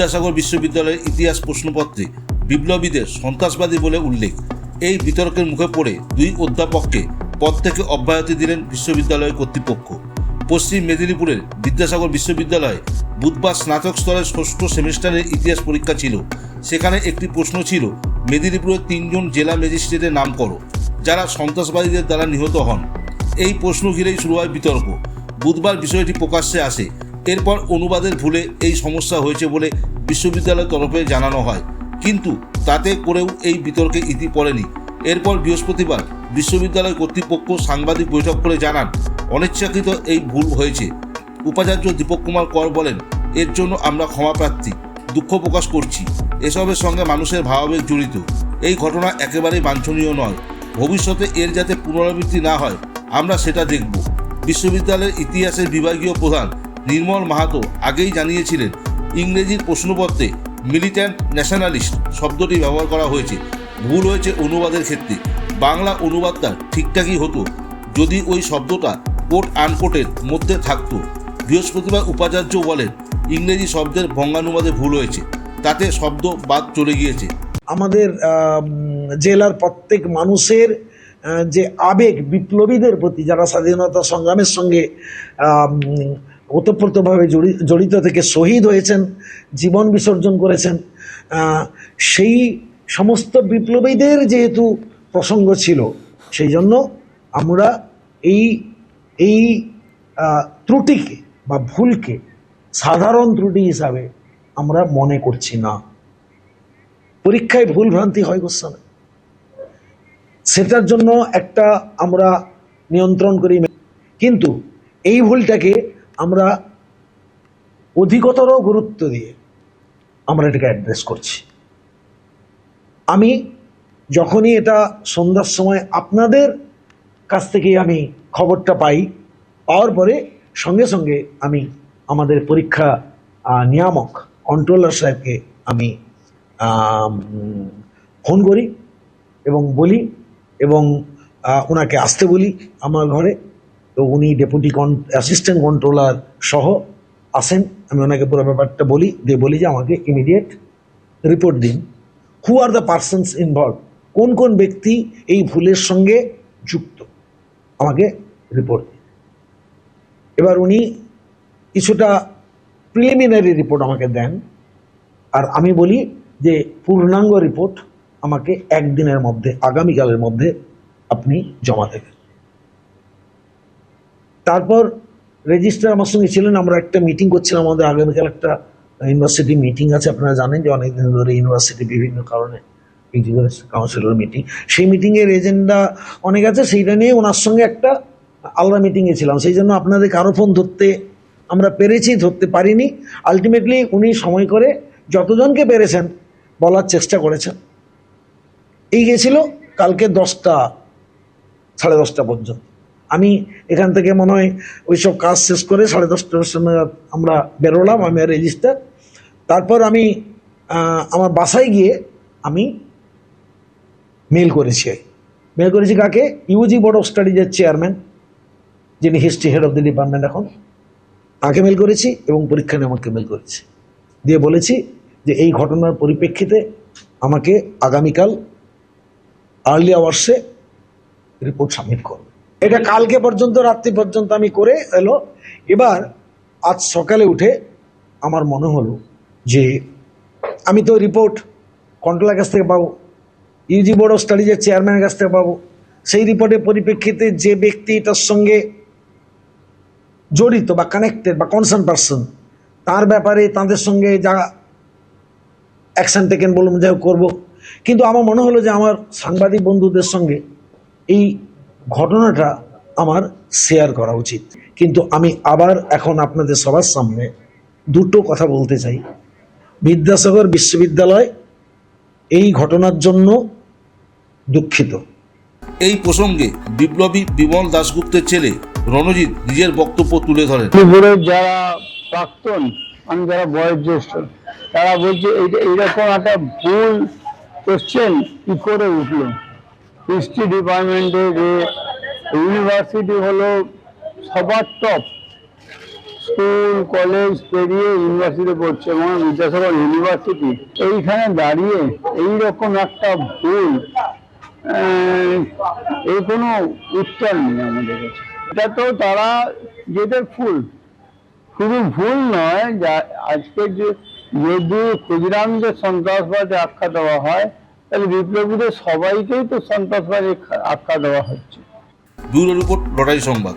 বিদ্যাসাগর বিশ্ববিদ্যালয়ের ইতিহাস প্রশ্নপত্রে বিপ্লবীদের সন্ত্রাসবাদী বলে উল্লেখ। এই বিতর্কের মুখে পড়ে দুই অধ্যাপককে পদ থেকে অব্যাহতি দিলেন বিশ্ববিদ্যালয় কর্তৃপক্ষ। পশ্চিম মেদিনীপুরের বিদ্যাসাগর বিশ্ববিদ্যালয়ে বুধবার স্নাতক স্তরের ষষ্ঠ সেমিস্টারের ইতিহাস পরীক্ষা ছিল। সেখানে একটি প্রশ্ন ছিল মেদিনীপুরের তিনজন জেলা ম্যাজিস্ট্রেটের নাম করো যারা সন্ত্রাসবাদীদের দ্বারা নিহত হন? এই প্রশ্ন ঘিরেই শুরু হয় বিতর্ক। বুধবার বিষয়টি প্রকাশ্যে আসে। এরপর অনুবাদের ভুলে এই সমস্যা হয়েছে বলে বিশ্ববিদ্যালয়ের তরফে জানানো হয়। কিন্তু তাতে করেও এই বিতর্কে ইতি পড়েনি। এরপর বৃহস্পতিবার বিশ্ববিদ্যালয় কর্তৃপক্ষ সাংবাদিক বৈঠক করে জানান, অনিচ্ছাকৃত এই ভুল হয়েছে। উপাচার্য দীপক কুমার কর বলেন, এর জন্য আমরা ক্ষমা প্রার্থী, দুঃখ প্রকাশ করছি। এসবের সঙ্গে মানুষের ভাবাবেগ জড়িত। এই ঘটনা একেবারেই বাঞ্ছনীয় নয়। ভবিষ্যতে এর যাতে পুনরাবৃত্তি না হয়, আমরা সেটা দেখব। বিশ্ববিদ্যালয়ের ইতিহাসের বিভাগীয় প্রধান নির্মল মাহাতো আগেই জানিয়েছিলেন, ইংরেজির প্রশ্নপত্রে মিলিট্যান্ট ন্যাশনালিস্ট শব্দটি ব্যবহার করা হয়েছে। ভুল হয়েছে অনুবাদের ক্ষেত্রে। বাংলা অনুবাদটা ঠিকঠাকই হতো, যদি ওই শব্দটা কোট আনকোটের মধ্যে থাকতো। বৃহস্পতিবার উপাচার্য বলেন, ইংরেজি শব্দের বঙ্গানুবাদে ভুল হয়েছে, তাতে শব্দ বাদ চলে গিয়েছে। আমাদের জেলার প্রত্যেক মানুষের যে আবেগ বিপ্লবীদের প্রতি যারা স্বাধীনতা সংগ্রামের সঙ্গে ওতপ্রোতভাবে জড়িত থেকে শহীদ হয়েছেন, জীবন বিসর্জন করেছেন সেই সমস্ত বিপ্লবীদের যেহেতু প্রসঙ্গ ছিল, সেই জন্য আমরা এই এই ত্রুটিকে বা ভুলকে সাধারণ ত্রুটি হিসাবে আমরা মনে করছি না। পরীক্ষায় ভুল ভ্রান্তি হয় গোস্বামী সেটার জন্য একটা আমরা নিয়ন্ত্রণ করি। কিন্তু এই ভুলটাকে আমরা অধিকতর গুরুত্ব দিয়ে আমরা এটাকে অ্যাড্রেস করছি। আমি যখনই এটা সন্ধ্যার সময় আপনাদের কাছ থেকেই আমি খবরটা পাই, পাওয়ার পরে সঙ্গে সঙ্গে আমি আমাদের পরীক্ষা নিয়ামক কন্ট্রোলার সাহেবকে আমি ফোন করি এবং বলি এবং ওনাকে আসতে বলি আমার ঘরে। তো উনি ডেপুটি অ্যাসিস্ট্যান্ট কন্ট্রোলার সহ আসেন আমি ওনাকে পুরো ব্যাপারটা বলি, দিয়ে বলি যে আমাকে ইমিডিয়েট রিপোর্ট দিন। Who are the persons involve কোন কোন ব্যক্তি এই ভুলের সঙ্গে যুক্ত? আমাকে রিপোর্ট দিন। এবার উনি কিছুটা প্রিলিমিনারি রিপোর্ট আমাকে দেন। আর আমি বলি যে পূর্ণাঙ্গ রিপোর্ট আমাকে একদিনের মধ্যে, আগামীকালের মধ্যে আপনি জমা দেবেন। তারপর রেজিস্ট্রার আমার সঙ্গে ছিলেন, আমরা একটা মিটিং করছিলাম, আমাদের আগামীকাল একটা ইউনিভার্সিটি মিটিং আছে, আপনারা জানেন যে অনেকদিন ধরে ইউনিভার্সিটি বিভিন্ন কারণে কাউন্সিলর মিটিং সেই মিটিংয়ের এজেন্ডা অনেক আছে, সেইটা নিয়ে ওনার সঙ্গে একটা আলাদা মিটিংয়ে ছিলাম। সেই জন্য আপনাদের কারও ফোন ধরতে আমরা পেরেছি, ধরতে পারিনি। আলটিমেটলি উনি সময় করে যতজনকে পেরেছেন বলার চেষ্টা করেছেন। এই গেছিল কালকে দশটা, সাড়ে দশটা পর্যন্ত। আমি এখান থেকে মনে হয় ওইসব কাজ শেষ করে সাড়ে দশটার সময় আমরা বেরোলাম, আমি আর রেজিস্টার তারপর আমি আমার বাসায় গিয়ে আমি মেল করেছি। মেল করেছি কাকে? ইউজি বোর্ড অফ স্টাডিজের চেয়ারম্যান, যিনি history head of the department এখন। তাকে মেল করেছি এবং পরীক্ষা নিয়ে আমাকে মেল করেছি। দিয়ে বলেছি যে এই ঘটনার পরিপ্রেক্ষিতে আমাকে আগামীকাল আর্লি আওয়ার্সে রিপোর্ট সাবমিট করবে এটা কালকে পর্যন্ত, রাত্রি পর্যন্ত আমি করে এলো। এবার আজ সকালে উঠে আমার মনে হলো যে আমি তো রিপোর্ট কন্ট্রোলার কাছ থেকে পাবো ইউজি বোর্ড অফ স্টাডিজের চেয়ারম্যানের কাছ থেকে পাবো। সেই রিপোর্টের পরিপ্রেক্ষিতে যে ব্যক্তি এটার সঙ্গে জড়িত বা কানেক্টেড বা কনসার্ন পার্সন তার ব্যাপারে তাদের সঙ্গে যা অ্যাকশন টেকেন বলুন, যাই করব। কিন্তু আমার মনে হলো যে আমার সাংবাদিক বন্ধুদের সঙ্গে এই ঘটনাটা আমার শেয়ার করা উচিত। কিন্তু আমি আবার এখন আপনাদের সবার সামনে দুটো কথা বলতে চাই। বিদ্যাসাগর বিশ্ববিদ্যালয় এই ঘটনার জন্য দুঃখিত। এই প্রসঙ্গে বিপ্লবী বিমল দাশগুপ্তের ছেলে রণজিৎ নিজের বক্তব্য তুলে ধরেন। যারা প্রাক্তন আমি যারা বয়োজ্যেষ্ঠ তারা বলছে এইরকম একটা ভুল কোশ্চেন কি করে উঠল? হিস্ট্রি ডিপার্টমেন্টে যে ইউনিভার্সিটি হলো সবার টপ স্কুল কলেজ পেরিয়ে ইউনিভার্সিটি পড়ছে এবং বিদ্যাসাগর ইউনিভার্সিটি এইখানে দাঁড়িয়ে এই রকম একটা ভুল এই কোনো উত্তর নেই আমাদের কাছে। এটা তো তারা যেদের ফুল। শুধু ভুল নয়, যা আজকে যে যদি ক্ষুদিরামদের সন্ত্রাসবাদে আখ্যা দেওয়া হয় তাহলে বিপ্লবীদের সবাইকেই তো সন্ত্রাসবাদী আখ্যা দেওয়া হচ্ছে। ব্যুরো রিপোর্ট লড়াই সংবাদ।